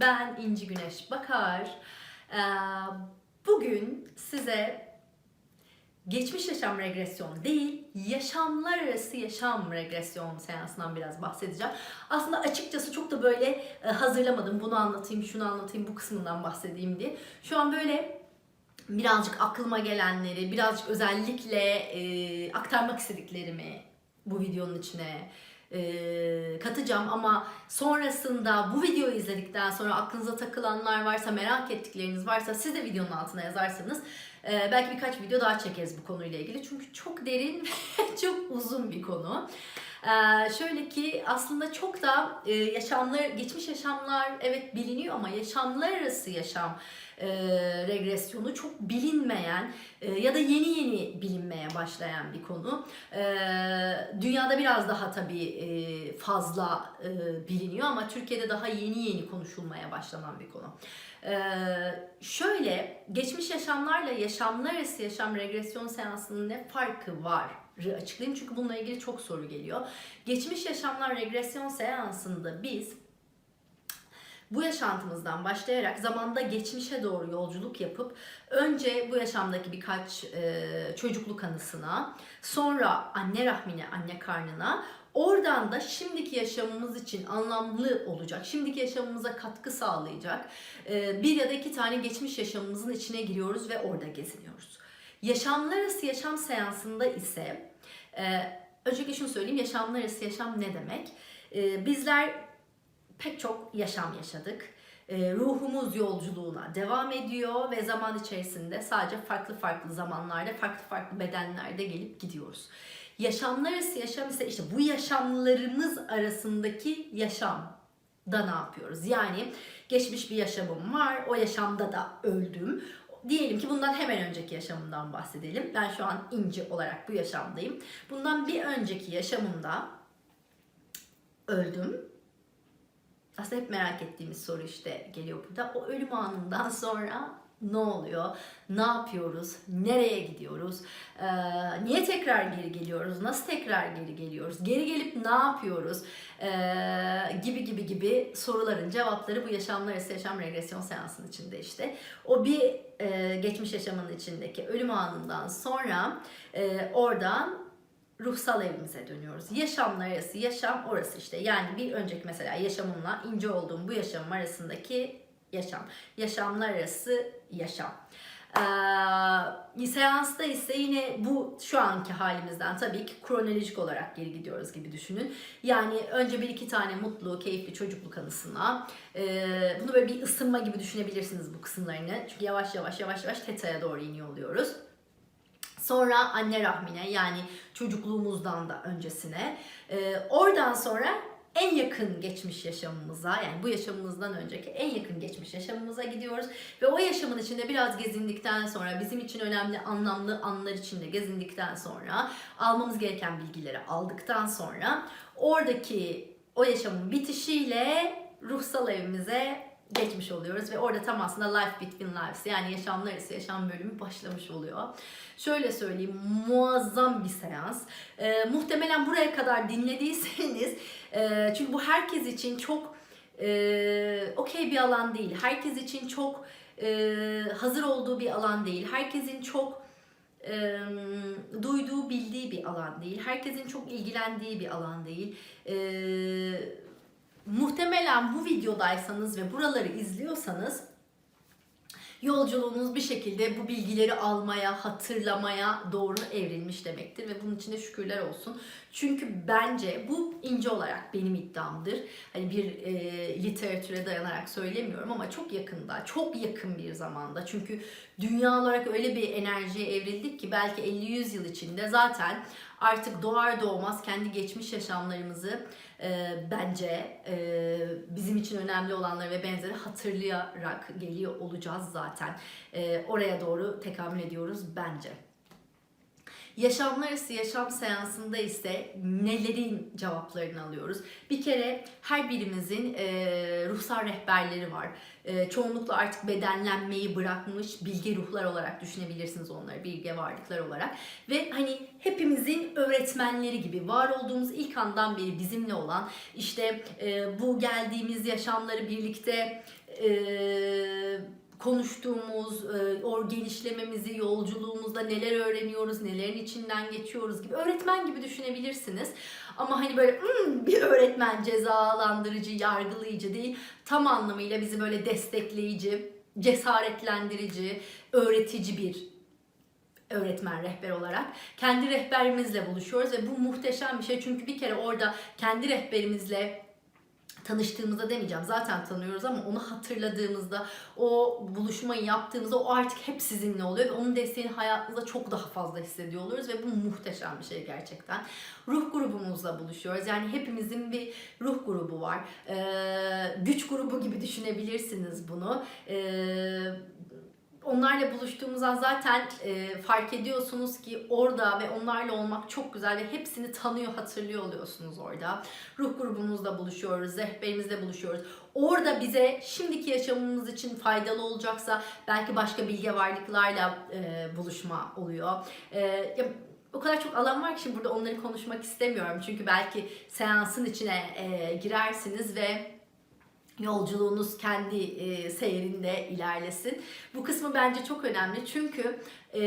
Ben İnci Güneş Bakar. Ee, Bugün size geçmiş yaşam regresyon değil, yaşamlar arası yaşam regresyon seansından biraz bahsedeceğim. Aslında açıkçası çok da böyle e, hazırlamadım. Bunu anlatayım, şunu anlatayım, bu kısmından bahsedeyim diye. Şu an böyle birazcık aklıma gelenleri, birazcık özellikle e, aktarmak istediklerimi bu videonun içine e, katacağım ama sonrasında bu videoyu izledikten sonra aklınıza takılanlar varsa, merak ettikleriniz varsa siz de videonun altına yazarsanız e, belki birkaç video daha çekeriz bu konuyla ilgili. Çünkü çok derin ve çok uzun bir konu. Ee, şöyle ki aslında çok da e, yaşamlar, geçmiş yaşamlar evet biliniyor ama yaşamlar arası yaşam e, regresyonu çok bilinmeyen e, ya da yeni yeni bilinmeye başlayan bir konu. E, dünyada biraz daha tabii e, fazla e, biliniyor ama Türkiye'de daha yeni yeni konuşulmaya başlanan bir konu. E, şöyle geçmiş yaşamlarla yaşamlar arası yaşam regresyon seansının ne farkı var? açıklayayım çünkü bununla ilgili çok soru geliyor. Geçmiş yaşamlar regresyon seansında biz bu yaşantımızdan başlayarak zamanda geçmişe doğru yolculuk yapıp önce bu yaşamdaki birkaç e, çocukluk anısına, sonra anne rahmine, anne karnına, oradan da şimdiki yaşamımız için anlamlı olacak, şimdiki yaşamımıza katkı sağlayacak e, bir ya da iki tane geçmiş yaşamımızın içine giriyoruz ve orada geziniyoruz. Yaşamlar arası yaşam seansında ise e, öncelikle şunu söyleyeyim yaşamlar arası yaşam ne demek? E, bizler pek çok yaşam yaşadık. E, ruhumuz yolculuğuna devam ediyor ve zaman içerisinde sadece farklı farklı zamanlarda, farklı farklı bedenlerde gelip gidiyoruz. Yaşamlar arası yaşam ise işte bu yaşamlarımız arasındaki yaşam da ne yapıyoruz? Yani geçmiş bir yaşamım var, o yaşamda da öldüm. Diyelim ki bundan hemen önceki yaşamımdan bahsedelim. Ben şu an inci olarak bu yaşamdayım. Bundan bir önceki yaşamımda öldüm. Aslında hep merak ettiğimiz soru işte geliyor burada. O ölüm anından sonra ne oluyor? Ne yapıyoruz? Nereye gidiyoruz? Ee, niye tekrar geri geliyoruz? Nasıl tekrar geri geliyoruz? Geri gelip ne yapıyoruz? Ee, gibi gibi gibi soruların cevapları bu yaşamlar arası yaşam regresyon seansının içinde işte. O bir e, geçmiş yaşamın içindeki ölüm anından sonra e, oradan ruhsal evimize dönüyoruz. Yaşamlar arası yaşam orası işte. Yani bir önceki mesela yaşamımla ince olduğum bu yaşamım arasındaki yaşam. Yaşamlar arası yaşam. Ee, seansta ise yine bu şu anki halimizden tabii ki kronolojik olarak geri gidiyoruz gibi düşünün. Yani önce bir iki tane mutlu, keyifli çocukluk anısına. E, bunu böyle bir ısınma gibi düşünebilirsiniz bu kısımlarını. Çünkü yavaş yavaş yavaş yavaş teta'ya doğru iniyor oluyoruz. Sonra anne rahmine yani çocukluğumuzdan da öncesine. E, oradan sonra en yakın geçmiş yaşamımıza yani bu yaşamımızdan önceki en yakın geçmiş yaşamımıza gidiyoruz. Ve o yaşamın içinde biraz gezindikten sonra bizim için önemli anlamlı anlar içinde gezindikten sonra almamız gereken bilgileri aldıktan sonra oradaki o yaşamın bitişiyle ruhsal evimize geçmiş oluyoruz ve orada tam aslında life between lives yani yaşamlar arası yaşam bölümü başlamış oluyor. Şöyle söyleyeyim muazzam bir seans. Ee, muhtemelen buraya kadar dinlediyseniz e, çünkü bu herkes için çok e, okey bir alan değil. Herkes için çok e, hazır olduğu bir alan değil. Herkesin çok e, duyduğu, bildiği bir alan değil. Herkesin çok ilgilendiği bir alan değil. E, muhtemelen bu videodaysanız ve buraları izliyorsanız yolculuğunuz bir şekilde bu bilgileri almaya, hatırlamaya doğru evrilmiş demektir ve bunun için de şükürler olsun. Çünkü bence bu ince olarak benim iddiamdır. Hani bir e, literatüre dayanarak söylemiyorum ama çok yakında, çok yakın bir zamanda. Çünkü dünya olarak öyle bir enerjiye evrildik ki belki 50-100 yıl içinde zaten artık doğar doğmaz kendi geçmiş yaşamlarımızı e, bence e, bizim için önemli olanları ve benzeri hatırlayarak geliyor olacağız zaten. E, oraya doğru tekamül ediyoruz bence. Yaşamlar arası yaşam seansında ise nelerin cevaplarını alıyoruz? Bir kere her birimizin e, ruhsal rehberleri var. E, çoğunlukla artık bedenlenmeyi bırakmış bilge ruhlar olarak düşünebilirsiniz onları, bilge varlıklar olarak. Ve hani hepimizin öğretmenleri gibi var olduğumuz ilk andan beri bizimle olan işte e, bu geldiğimiz yaşamları birlikte e, konuştuğumuz, e, o genişlememizi, yolculuğumuzda neler öğreniyoruz, nelerin içinden geçiyoruz gibi öğretmen gibi düşünebilirsiniz. Ama hani böyle "Hmm, bir öğretmen cezalandırıcı, yargılayıcı değil, tam anlamıyla bizi böyle destekleyici, cesaretlendirici, öğretici bir öğretmen rehber olarak kendi rehberimizle buluşuyoruz ve bu muhteşem bir şey çünkü bir kere orada kendi rehberimizle tanıştığımızda demeyeceğim zaten tanıyoruz ama onu hatırladığımızda o buluşmayı yaptığımızda o artık hep sizinle oluyor ve onun desteğini hayatımızda çok daha fazla hissediyor oluruz ve bu muhteşem bir şey gerçekten. Ruh grubumuzla buluşuyoruz yani hepimizin bir ruh grubu var. Ee, güç grubu gibi düşünebilirsiniz bunu. Ee, onlarla buluştuğumuz an zaten e, fark ediyorsunuz ki orada ve onlarla olmak çok güzel ve hepsini tanıyor, hatırlıyor oluyorsunuz orada. Ruh grubumuzla buluşuyoruz, rehberimizle buluşuyoruz. Orada bize şimdiki yaşamımız için faydalı olacaksa belki başka bilge varlıklarla e, buluşma oluyor. E, ya, o kadar çok alan var ki şimdi burada onları konuşmak istemiyorum. Çünkü belki seansın içine e, girersiniz ve yolculuğunuz kendi e, seyrinde ilerlesin. Bu kısmı bence çok önemli çünkü e,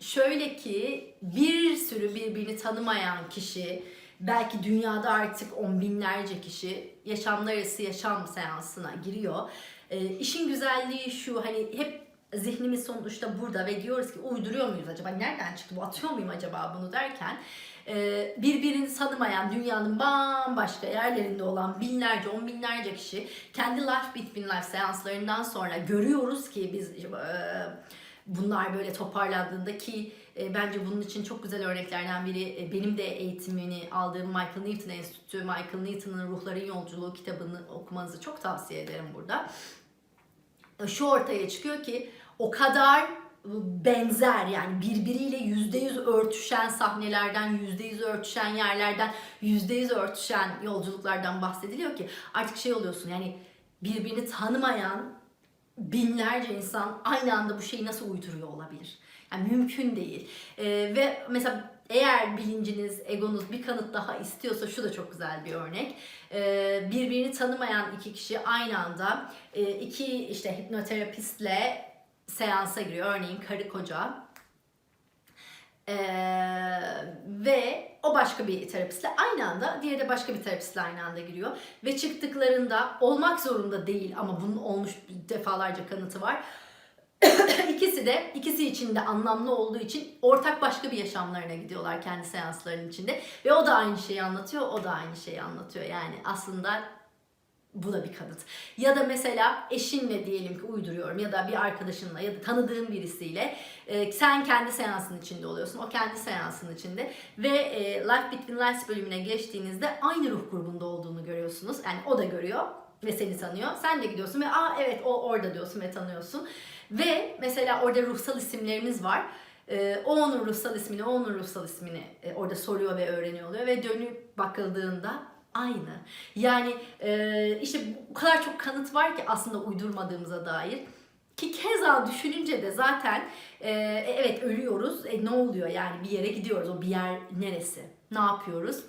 şöyle ki bir sürü birbirini tanımayan kişi belki dünyada artık on binlerce kişi yaşamlar arası yaşam seansına giriyor. E, işin güzelliği şu hani hep zihnimiz sonuçta burada ve diyoruz ki uyduruyor muyuz acaba nereden çıktı bu atıyor muyum acaba bunu derken e, birbirini tanımayan dünyanın bambaşka yerlerinde olan binlerce on binlerce kişi kendi Life Between Life seanslarından sonra görüyoruz ki biz e, bunlar böyle toparlandığında ki e, bence bunun için çok güzel örneklerden biri benim de eğitimini aldığım Michael Newton Enstitüsü, Michael Newton'ın Ruhların Yolculuğu kitabını okumanızı çok tavsiye ederim burada. Şu ortaya çıkıyor ki o kadar benzer yani birbiriyle yüzde yüz örtüşen sahnelerden, yüzde yüz örtüşen yerlerden, yüzde yüz örtüşen yolculuklardan bahsediliyor ki artık şey oluyorsun yani birbirini tanımayan binlerce insan aynı anda bu şeyi nasıl uyduruyor olabilir? Yani mümkün değil. Ee, ve mesela eğer bilinciniz, egonuz bir kanıt daha istiyorsa şu da çok güzel bir örnek. Ee, birbirini tanımayan iki kişi aynı anda e, iki işte hipnoterapistle seansa giriyor. Örneğin karı koca. Ee, ve o başka bir terapistle aynı anda, diğeri de başka bir terapistle aynı anda giriyor. Ve çıktıklarında olmak zorunda değil ama bunun olmuş defalarca kanıtı var. ikisi de ikisi için de anlamlı olduğu için ortak başka bir yaşamlarına gidiyorlar kendi seanslarının içinde ve o da aynı şeyi anlatıyor, o da aynı şeyi anlatıyor. Yani aslında bu da bir kanıt. Ya da mesela eşinle diyelim ki uyduruyorum ya da bir arkadaşınla ya da tanıdığın birisiyle e, sen kendi seansın içinde oluyorsun. O kendi seansın içinde ve e, Life Between Lives bölümüne geçtiğinizde aynı ruh grubunda olduğunu görüyorsunuz. Yani o da görüyor ve seni tanıyor. Sen de gidiyorsun ve aa evet o orada diyorsun ve tanıyorsun. Ve mesela orada ruhsal isimlerimiz var. Ee, o onun ruhsal ismini, o onun ruhsal ismini e, orada soruyor ve öğreniyor oluyor ve dönüp bakıldığında aynı. Yani e, işte bu kadar çok kanıt var ki aslında uydurmadığımıza dair. Ki keza düşününce de zaten e, evet ölüyoruz. E, ne oluyor yani bir yere gidiyoruz. O bir yer neresi? Ne yapıyoruz?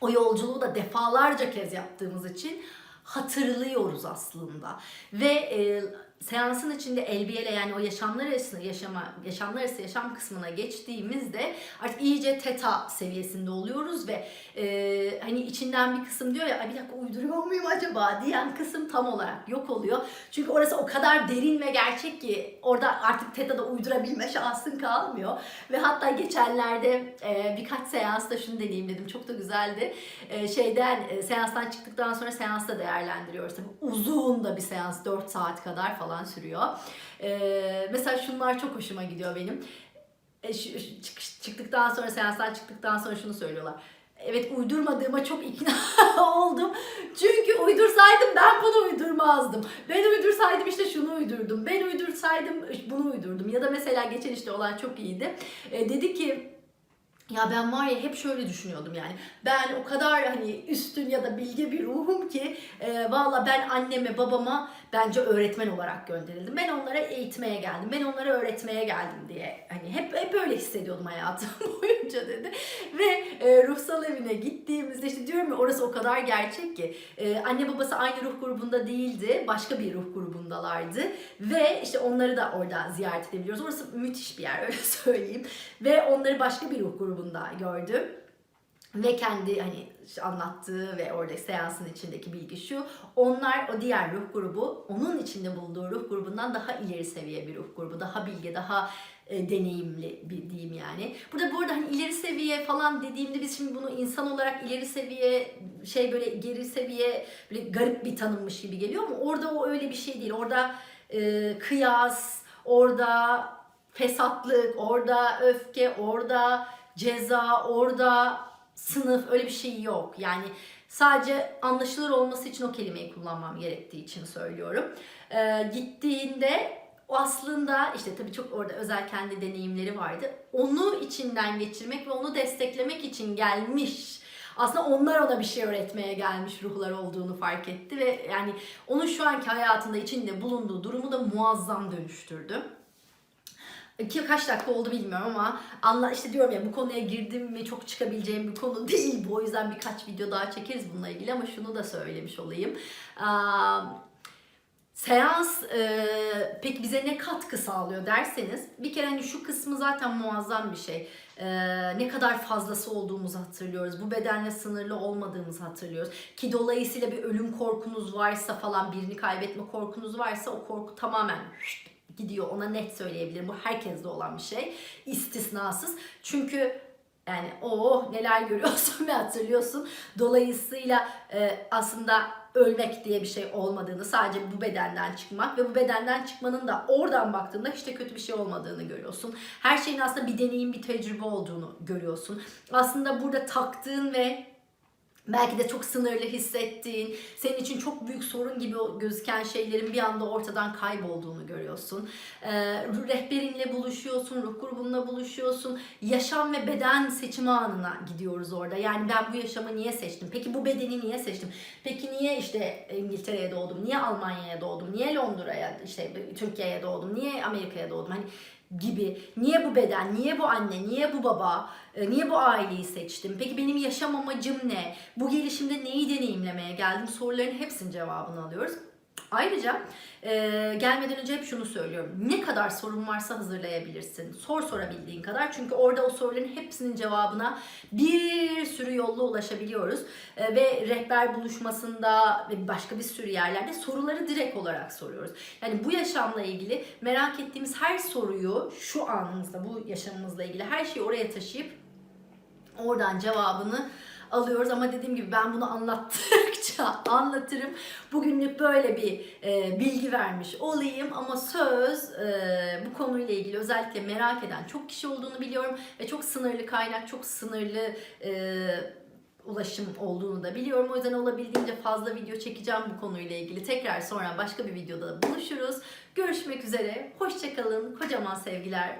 O yolculuğu da defalarca kez yaptığımız için hatırlıyoruz aslında. Ve e, seansın içinde elbiyele yani o yaşamlar arası yaşama yaşamlar arası yaşam kısmına geçtiğimizde artık iyice teta seviyesinde oluyoruz ve e, hani içinden bir kısım diyor ya bir dakika uyduruyor muyum acaba diyen kısım tam olarak yok oluyor. Çünkü orası o kadar derin ve gerçek ki orada artık tetada uydurabilme şansın kalmıyor. Ve hatta geçenlerde e, birkaç seansta şunu deneyimledim çok da güzeldi. E, şeyden e, seanstan çıktıktan sonra seansta değerlendiriyoruz. Tabii uzun da bir seans 4 saat kadar falan sürüyor. Ee, mesela şunlar çok hoşuma gidiyor benim. E, şu, şu- çık- çıktıktan sonra seanstan çıktıktan sonra şunu söylüyorlar. Evet uydurmadığıma çok ikna oldum. Çünkü uydursaydım ben bunu uydurmazdım. Ben uydursaydım işte şunu uydurdum. Ben uydursaydım bunu uydurdum. Ya da mesela geçen işte olan çok iyiydi. E, dedi ki ya ben var ya hep şöyle düşünüyordum yani. Ben o kadar hani üstün ya da bilge bir ruhum ki e, valla ben anneme babama bence öğretmen olarak gönderildim. Ben onlara eğitmeye geldim. Ben onlara öğretmeye geldim diye. Hani hep hep öyle hissediyordum hayatım boyunca dedi. Ve e, ruhsal evine gittiğimizde işte diyorum ya orası o kadar gerçek ki. E, anne babası aynı ruh grubunda değildi. Başka bir ruh grubundalardı. Ve işte onları da orada ziyaret edebiliyoruz. Orası müthiş bir yer öyle söyleyeyim. Ve onları başka bir ruh grubunda gördüm. Ve kendi hani anlattığı ve orada seansın içindeki bilgi şu. Onlar o diğer ruh grubu onun içinde bulunduğu ruh grubundan daha ileri seviye bir ruh grubu. Daha bilge, daha e, deneyimli bir diyeyim yani. Burada bu arada hani ileri seviye falan dediğimde biz şimdi bunu insan olarak ileri seviye şey böyle geri seviye böyle garip bir tanımmış gibi geliyor ama orada o öyle bir şey değil. Orada e, kıyas, orada fesatlık, orada öfke, orada ceza, orada sınıf öyle bir şey yok. Yani sadece anlaşılır olması için o kelimeyi kullanmam gerektiği için söylüyorum. Ee, gittiğinde o aslında işte tabii çok orada özel kendi deneyimleri vardı. Onu içinden geçirmek ve onu desteklemek için gelmiş. Aslında onlar ona bir şey öğretmeye gelmiş ruhlar olduğunu fark etti ve yani onun şu anki hayatında içinde bulunduğu durumu da muazzam dönüştürdü ki kaç dakika oldu bilmiyorum ama anla işte diyorum ya bu konuya girdim mi çok çıkabileceğim bir konu değil bu. O yüzden birkaç video daha çekeriz bununla ilgili ama şunu da söylemiş olayım. Seans e, peki bize ne katkı sağlıyor derseniz bir kere hani şu kısmı zaten muazzam bir şey. E, ne kadar fazlası olduğumuzu hatırlıyoruz. Bu bedenle sınırlı olmadığımızı hatırlıyoruz. Ki dolayısıyla bir ölüm korkunuz varsa falan birini kaybetme korkunuz varsa o korku tamamen gidiyor. Ona net söyleyebilirim. Bu herkeste olan bir şey. İstisnasız. Çünkü yani o neler görüyorsun ve hatırlıyorsun. Dolayısıyla e, aslında ölmek diye bir şey olmadığını, sadece bu bedenden çıkmak ve bu bedenden çıkmanın da oradan baktığında hiç de kötü bir şey olmadığını görüyorsun. Her şeyin aslında bir deneyim, bir tecrübe olduğunu görüyorsun. Aslında burada taktığın ve belki de çok sınırlı hissettiğin, senin için çok büyük sorun gibi gözüken şeylerin bir anda ortadan kaybolduğunu görüyorsun. Ee, rehberinle buluşuyorsun, ruh grubunla buluşuyorsun. Yaşam ve beden seçimi anına gidiyoruz orada. Yani ben bu yaşamı niye seçtim? Peki bu bedeni niye seçtim? Peki niye işte İngiltere'ye doğdum? Niye Almanya'ya doğdum? Niye Londra'ya, işte Türkiye'ye doğdum? Niye Amerika'ya doğdum? Hani gibi. Niye bu beden, niye bu anne, niye bu baba, e, niye bu aileyi seçtim? Peki benim yaşam amacım ne? Bu gelişimde neyi deneyimlemeye geldim? Soruların hepsinin cevabını alıyoruz. Ayrıca e, gelmeden önce hep şunu söylüyorum. Ne kadar sorun varsa hazırlayabilirsin. Sor sorabildiğin kadar. Çünkü orada o soruların hepsinin cevabına bir sürü yolla ulaşabiliyoruz. E, ve rehber buluşmasında ve başka bir sürü yerlerde soruları direkt olarak soruyoruz. Yani bu yaşamla ilgili merak ettiğimiz her soruyu şu anımızda, bu yaşamımızla ilgili her şeyi oraya taşıyıp oradan cevabını alıyoruz ama dediğim gibi ben bunu anlattıkça anlatırım. Bugünlük böyle bir e, bilgi vermiş olayım ama söz e, bu konuyla ilgili özellikle merak eden çok kişi olduğunu biliyorum ve çok sınırlı kaynak, çok sınırlı e, ulaşım olduğunu da biliyorum. O yüzden olabildiğince fazla video çekeceğim bu konuyla ilgili. Tekrar sonra başka bir videoda buluşuruz. Görüşmek üzere. Hoşçakalın. Kocaman sevgiler.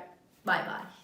Bay bay.